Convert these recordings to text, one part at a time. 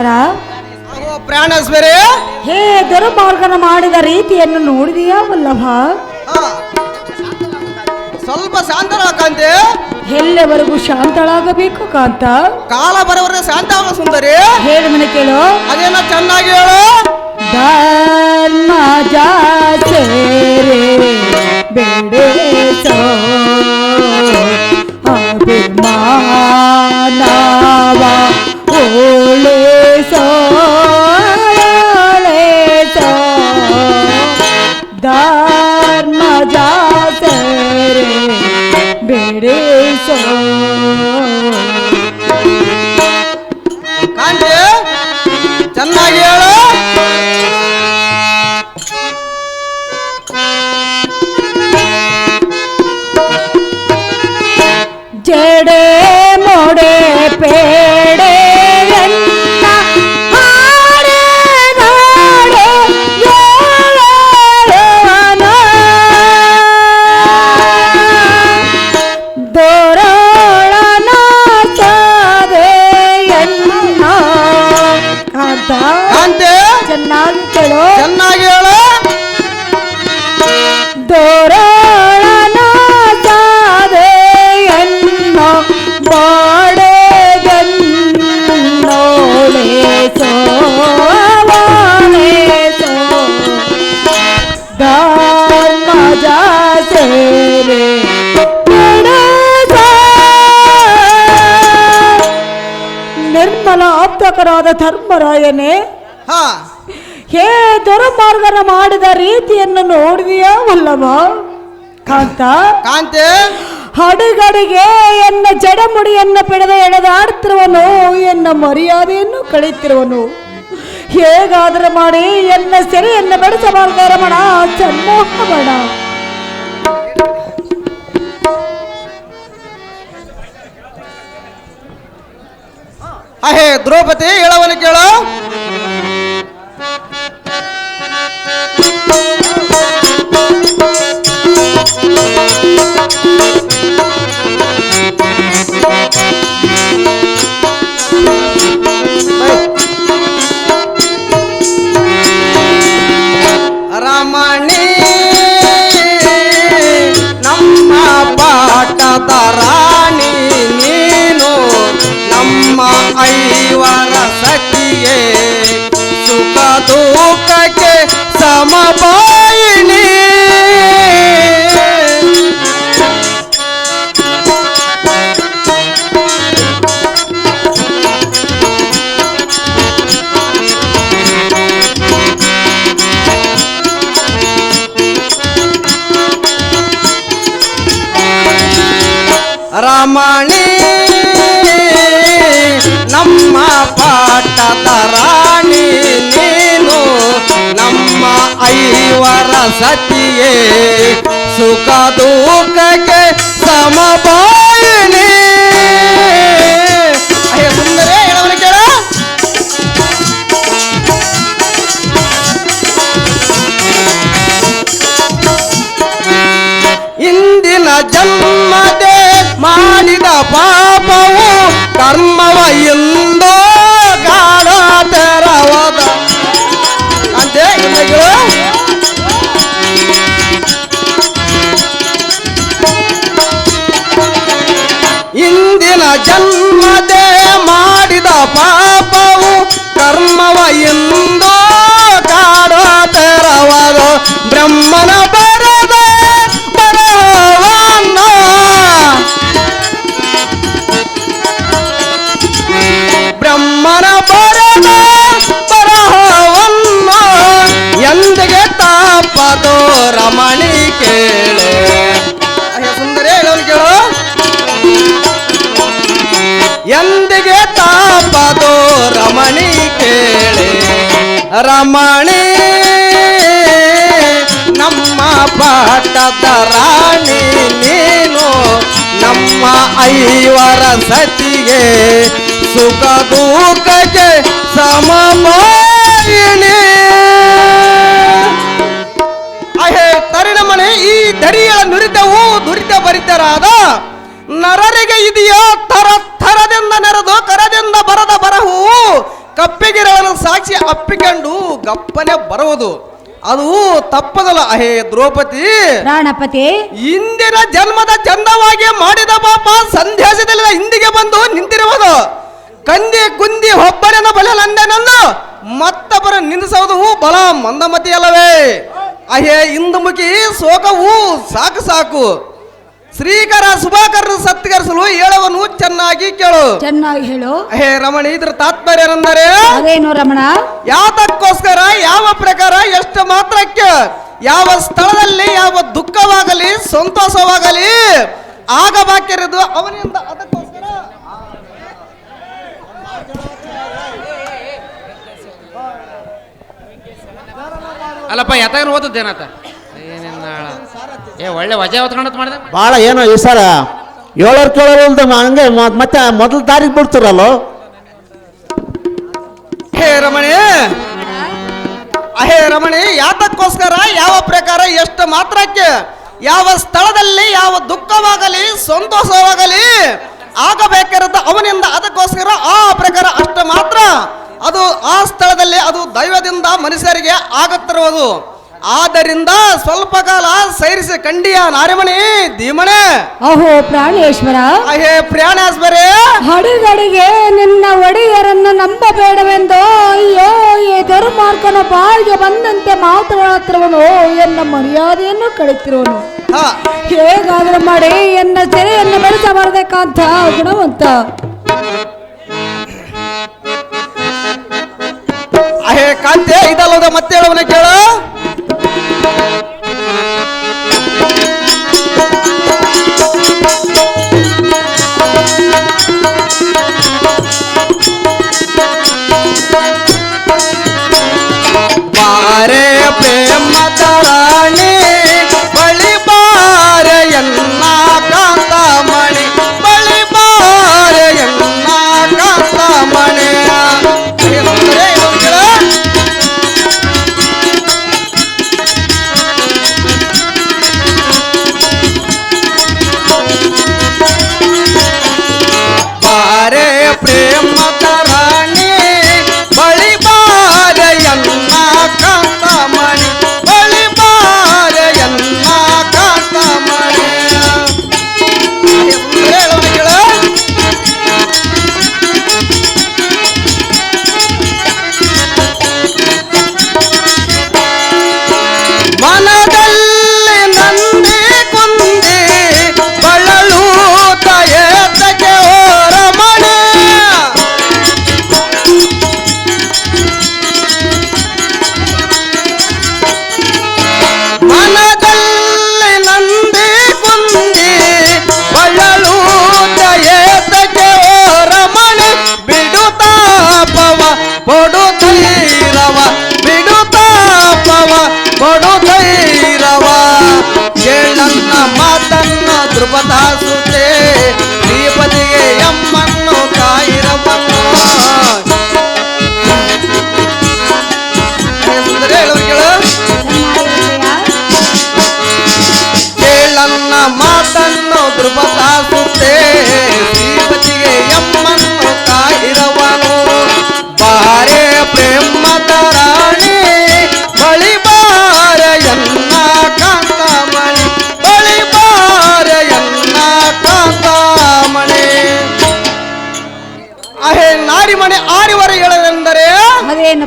ಓ ಪ್ರಾಣೇಶ್ವರಿ ಹೇ ದುರ್ಮಾರ್ಗನ ಮಾಡಿದ ರೀತಿಯನ್ನು ನೋಡಿದೆಯಾ ವಲ್ಲಭ? ಸ್ವಲ್ಪ ಸ್ವಲ್ಪ ಶಾಂತರಾಕಂತೆ ಎಲ್ಲೆವರೆಗೂ ಶಾಂತಳಾಗಬೇಕು ಕಾಂತ? ಕಾಲ ಬರವರೆಗೆ ಶಾಂತ ಆಗೋ ಸುಂದರಿ. ಹೇಳಿ ಮನೆ ಕೇಳು. ಅದೇನೋ ಚೆನ್ನಾಗಿ ಹೇಳು. ಧರ್ಮ ಜಾಸರೆ ಬೆಳೆಸೋ ಅಭಿಮಾನವ ચડે મોડે પે ಧರ್ಮರಾಯನೇ ಹಾ. ಹೇ ದುರ್ಮಾರ್ಗನ ಮಾಡಿದ ರೀತಿಯನ್ನು ನೋಡಿದೆಯಾ ವಲ್ಲಭ? ಕಾಂತ? ಕಾಂತೆ? ಹಡುಗಡಿಗೆ ಎನ್ನ ಜಡಮುಡಿಯನ್ನ ಪಿಡದೆ ಎಳೆದಾಡ್ತಿರುವನು ಎನ್ನ ಮರ್ಯಾದೆಯನ್ನು ಕಳೀತಿರುವನು ಹೇಗಾದರೂ ಮಾಡಿ ಎನ್ನ ಸೆರೆಯನ್ನು ಬೆಳೆಸಬಾರದ ರಮಣ ಚನ್ನೋಹಮಣ ಅಹೇ ದ್ರೌಪದಿ ಹೇಳವನು ಕೇಳು. ನಮ್ಮ ಪಾಠದ ರಾಣಿ ನೀನು ನಮ್ಮ ಐವರ ಸತಿಯೇ ಸುಖ ದುಃಖಕ್ಕೆ ಸಮಬಾಯಿನಿ ಅಯ್ಯ ಸುಂದರೇ ಹೇಳವನು ಕೇಳ ಇಂದಿನ ಜನ್ಮದೆ ಮಾಡಿದ ಪಾಪವು ಕರ್ಮವ ಎಂದೋ ರಮಣಿ ನಮ್ಮ ಪಾಠದ ರಾಣಿ ನೀನು, ನಮ್ಮ ಐವರ ಸತಿಗೆ ಸುಖ ದುಃಖಕ್ಕೆ ಸಮಮಾಯಿಣಿ ಅಹೇ ತರಿಣಮಣಿ ಈ ದರಿಯಳ ನುರಿತವು ದುರಿತ ಬರಿತರಾದ ನರರಿಗೆ ಇದೆಯೋ ತರ ಥರದಿಂದ ನೆರೆದು ಕರದಿಂದ ಬರದ ಬರಹು ಕಪ್ಪಿಗೆರೆಗಳನ್ನು ಸಾಕ್ಷಿ ಅಪ್ಪಿಕೊಂಡು ಗಪ್ಪನೆ ಬರುವುದು. ಅದು ತಪ್ಪದಲ್ಲ ಅಹೇ ದ್ರೌಪದಿ. ರಾಣಪತಿ. ಇಂದಿನ ಜನ್ಮದ ಚಂದವಾಗಿ ಮಾಡಿದ ಪಾಪ ಸಂಧ್ಯಾಸದಲ್ಲಿ ಹಿಂದಿಗೆ ಬಂದು ನಿಂತಿರುವುದು. ಕಂದಿ ಕುಂದಿ ಒಬ್ಬರನ ಬಲ ನಂದನನ್ನು ಮತ್ತೊಬ್ಬರ ನಿಂದಿಸುವುದು ಬಲ ಮಂದಮತಿಯಲ್ಲವೇ ಅಹೇ ಇಂದುಮುಖಿ ಶೋಕವು ಸಾಕು ಸಾಕು. ಶ್ರೀಕರ ಸುಭಾಕರ ಸತ್ಕರಿಸಲು ಹೇಳವನು ಚೆನ್ನಾಗಿ ಕೇಳು. ಚೆನ್ನಾಗಿ ಹೇಳು. ಹೇ ರಮಣ ಇದ್ರ ತಾತ್ಪರ್ಯ ಏನೆಂದರೆ ಅದೇನು ರಮಣ? ಯಾತಕ್ಕೋಸ್ಕರ ಯಾವ ಪ್ರಕಾರ ಎಷ್ಟು ಮಾತ್ರಕ್ಕೆ ಯಾವ ಸ್ಥಳದಲ್ಲಿ ಯಾವ ದುಃಖವಾಗಲಿ ಸಂತೋಷವಾಗಲಿ ಆಗ ಆಗಬಾಕಿರೋದು ಅವನಿಂದ. ಅದಕ್ಕೋಸ್ಕರ ಅಲ್ಲಪ್ಪ ಎತ್ತಾಗ ಓದದ್ದೇನತ್ತ ಏ ಒಳ್ಳೆ ವಜೆ ಹೊತ್ಕೊಂಡತ್ ಮಾಡಿದೆ? ಭಾಳ ಏನೋ ಈ ಸರ ಏಳೋರ್ ಕೇಳೋಲ್ದ ಹಂಗೆ ಮತ್ತೆ ಮೊದಲ ತಾರೀಕು ಬಿಡ್ತಿರಲ್ಲ? ಹೇ ರಮಣಿ! ಅಹೇ ರಮಣಿ ಯಾತಕ್ಕೋಸ್ಕರ ಯಾವ ಪ್ರಕಾರ ಎಷ್ಟು ಮಾತ್ರಕ್ಕೆ ಯಾವ ಸ್ಥಳದಲ್ಲಿ ಯಾವ ದುಃಖವಾಗಲಿ ಸಂತೋಷವಾಗಲಿ ಆಗಬೇಕಿರದ ಅವನಿಂದ ಅದಕ್ಕೋಸ್ಕರ ಆ ಪ್ರಕಾರ ಅಷ್ಟು ಮಾತ್ರ. ಅದು ಆ ಸ್ಥಳದಲ್ಲಿ ಅದು ದೈವದಿಂದ ಮನುಷ್ಯರಿಗೆ ಆಗುತ್ತಿರುವುದು. ಆದ್ದರಿಂದ ಸ್ವಲ್ಪ ಕಾಲ ಸೈರಿಸಿ ಕಂಡಿಯ ನಾರಿಮಣಿ ಧೀಮಣೆ ಅಹೋ ಪ್ರಾಣೇಶ್ವರ. ಅಹೇ ಪ್ರಾಣೇಶ್ವರಿ ಹಡಿಗಡಿಗೆ ನಿನ್ನ ಒಡೆಯರನ್ನು ನಂಬಬೇಡವೆಂದು ಅಯ್ಯೋ ಈ ದುರ್ಮಾರ್ಗನ ಬಾಳಿಗೆ ಬಂದಂತೆ ಮಾತನಾಡುತ್ತಿರುವನು ಎನ್ನ ಮರ್ಯಾದೆಯನ್ನು ಕಳಿತಿರುವನು ಹೇಗಾದ್ರೂ ಮಾಡಿ ಎನ್ನ ಸೆರೆಯನ್ನು ಬೆಳೆಸಬಾರದಕ್ಕಂತ ಗುಣವಂತ. ಅಹೇ ಕಾಂತೆ ಇದಲ್ಲದ ಮತ್ತೆ ಹೇಳವನ ಕೇಳು.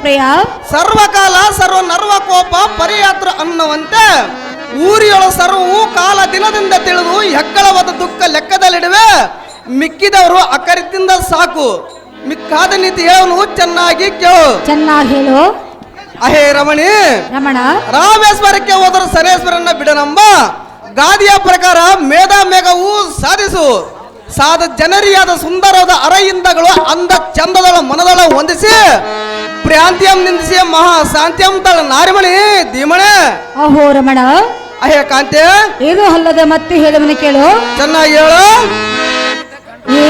ಪ್ರಿಯ? ಸರ್ವಕಾಲ ಸರ್ವ ನರ್ವ ಕೋಪ ಪರಿಯಾತ್ರ ಅನ್ನುವಂತೆ ಊರಿಯೊಳ ಸರ್ವವು ಕಾಲ ದಿನದಿಂದ ತಿಳಿದು ಹೆಕ್ಕಳವಾದ ದುಃಖ ಲೆಕ್ಕದಲ್ಲಿಡುವೆ. ಮಿಕ್ಕಿದವರು ಅಕರಿತಿಂದ ಸಾಕು. ಮಿಕ್ಕಾದ ನೀತಿ ಹೇಳನು ಚೆನ್ನಾಗಿ ಕೇಳು. ಚೆನ್ನಾಗಿ ಹೇಳು. ಅಹೇ ರಮಣಿ. ರಮಣ. ರಾಮೇಶ್ವರಕ್ಕೆ ಹೋದರು ಸರೇಶ್ವರನ್ನ ಬಿಡನಂಬ ಗಾದಿಯ ಪ್ರಕಾರ ಮೇಧ ಮೇಘವು ಸಾಧಿಸು. ಸಾದ ಜನರಿಯಾದ ಸುಂದರವಾದ ಅರಯಿಂದಗಳು ಅಂದ ಚಂದದಳ ಮನದಳ ಹೊಂದಿಸಿ. ಪ್ರಾಂತ್ಯಂ ನಿಂದಿಸಿ ಮಹಾ ಶಾಂತ್ಯಂ ತಳ ನಾರಿಮಣಿ ಧೀಮಣ. ಅಹೋ ರಮಣ. ಅಹೇ ಕಾಂತೆ ಏನು ಅಲ್ಲದೆ ಮತ್ತೆ ಹೇಳುವನು ಕೇಳು. ಚೆನ್ನಾಗಿ ಹೇಳು. ಈ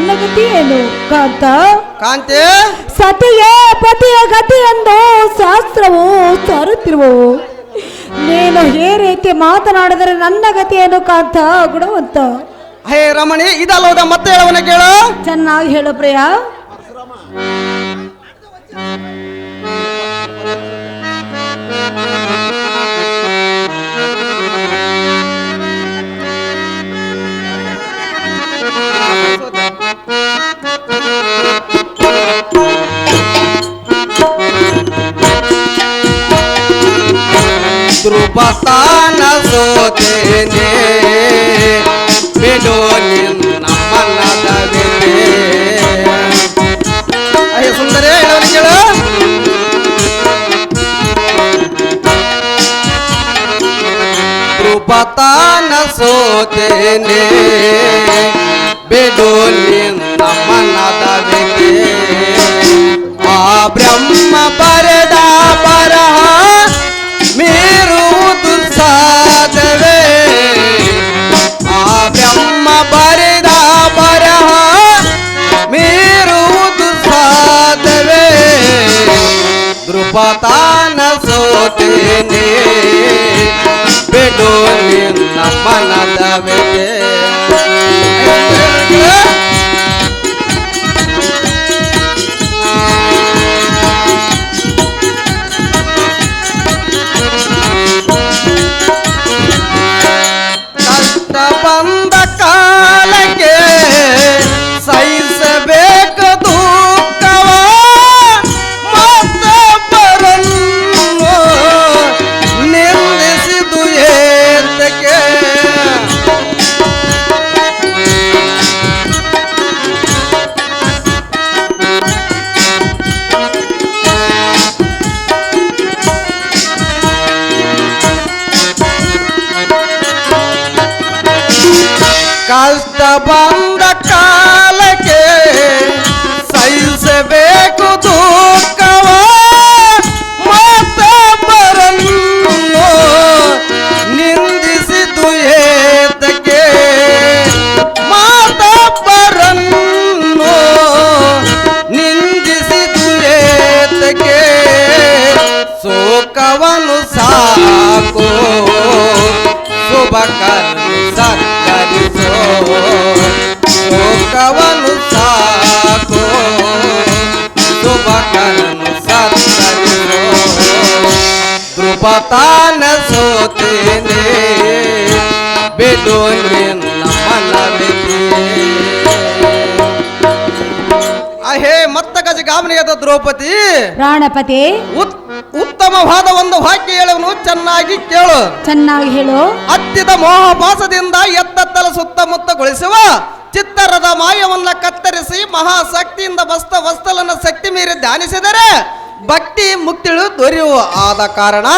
ನನ್ನ ಗತಿ ಏನು? ಕಾಂತ? ಕಾಂತೆ? ಸತಿಗೆ ಪತಿಯ ಗತಿ ಎಂದು ಶಾಸ್ತ್ರವು ಸಾರುತ್ತಿರುವವು. ನೀನು ಈ ರೀತಿ ಮಾತನಾಡಿದರೆ ನನ್ನ ಗತಿ ಏನು ಕಾಂತ? ಗುಣವಂತ. ಹೇ ರಮಣಿ ಇದಲ್ಲೋದ ಮತ್ತೆ ಹೇಳವನ ಕೇಳು. ಚೆನ್ನಾಗಿ ಹೇಳು ಪ್ರಿಯ. ಧ್ರುವತಾನ ಸೋತೇನೆ. ಬಿಡು ನಿನ್ನ ಆ ಬ್ರಹ್ಮ ಪರದ ಬರಹ ಮೀರುವುದು ಸಾಧವೇ ಆ ಬ್ರಹ್ಮ ಬರೆದ ಬರಹ ಮೀರುವುದು ಸಾಧವೇ ದೃಪತಾನ ಸೋತೇನೆ. না বানা যাবে থেকে ಧ್ರುಪತಾನ न सोते ಅಹೇ ಮತ್ತ ಗಜ ಗಾಮನಿಯಾದ ದ್ರೌಪದಿ? ಪ್ರಾಣಪತಿ ಉತ್- ಉತ್ತಮವಾದ ಒಂದು ವಾಕ್ಯ ಹೇಳುವನು ಚೆನ್ನಾಗಿ ಕೇಳು. ಚೆನ್ನಾಗಿ ಹೇಳು. ಹತ್ತಿದ ಮೋಹಪಾಸದಿಂದ ಎತ್ತತ್ತಲ ಸುತ್ತಮುತ್ತಗೊಳಿಸುವ ಚಿತ್ತರದ ಮಾಯವನ್ನ ಕತ್ತರಿಸಿ ಮಹಾಶಕ್ತಿಯಿಂದ ಬಸ್ತ ವಸ್ತಲನ ಶಕ್ತಿ ಮೀರಿ ಧ್ಯಾನಿಸಿದರೆ ಭಕ್ತಿ ಮುಕ್ತಿಳು ದೊರೆಯುವ ಆದ ಕಾರಣ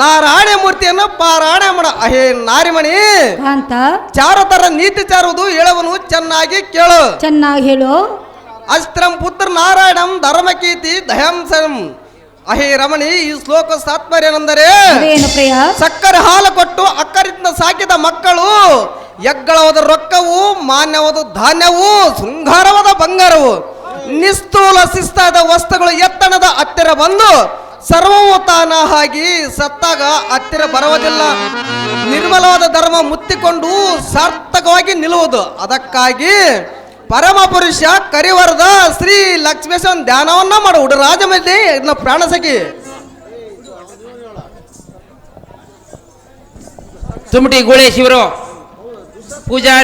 ನಾರಾಯಣ ಮೂರ್ತಿಯನ್ನು ಪಾರಾಯಣ ಮಾಡ. ಅಹೇ ನಾರಿಮಣಿ ಕಾಂತ ಚಾರತರ ನೀತಿ ಚಾರುವುದು ಹೇಳುವನು ಚೆನ್ನಾಗಿ ಕೇಳು. ಚೆನ್ನಾಗಿ ಹೇಳು. ಅಸ್ತ್ರಂ ಪುತ್ರ ನಾರಾಯಣಂ ಧರ್ಮಕೀರ್ತಿ ದಯಾಂಸಂ ಅಹೇ ರಮಣಿ ಈ ಶ್ಲೋಕ ಪ್ರಿಯ? ಸಕ್ಕರೆ ಹಾಲು ಕೊಟ್ಟು ಅಕ್ಕರಿಂದ ಸಾಕಿದ ಮಕ್ಕಳು ಎಗ್ಗಳವಾದ ರೊಕ್ಕವು ಮಾನ್ಯವಾದ ಧಾನ್ಯವು ಶೃಂಗಾರವಾದ ಬಂಗಾರವು. ನಿಸ್ತೂಲ ಶಿಸ್ತಾದ ವಸ್ತುಗಳು ಎತ್ತಣದ ಹತ್ತಿರ ಬಂದು ಸರ್ವವು ತಾನಾಗಿ ಸತ್ತಾಗ ಹತ್ತಿರ ಬರುವುದಿಲ್ಲ. ನಿರ್ಮಲವಾದ ಧರ್ಮ ಮುತ್ತಿಕೊಂಡು ಸಾರ್ಥಕವಾಗಿ ನಿಲ್ಲುವುದು. ಅದಕ್ಕಾಗಿ ಪರಮ ಪುರುಷ ಕರಿವರದ ಶ್ರೀ ಲಕ್ಷ್ಮೇಶ್ವರ ಧ್ಯಾನವನ್ನ ಮಾಡು. ಹುಡು ಮೇಲೆ ಇದನ್ನ ಪ್ರಾಣ ಸಖಿ ತುಮಟಿ ಗುಳೆ ಶಿವರು ಪೂಜಾರಿ.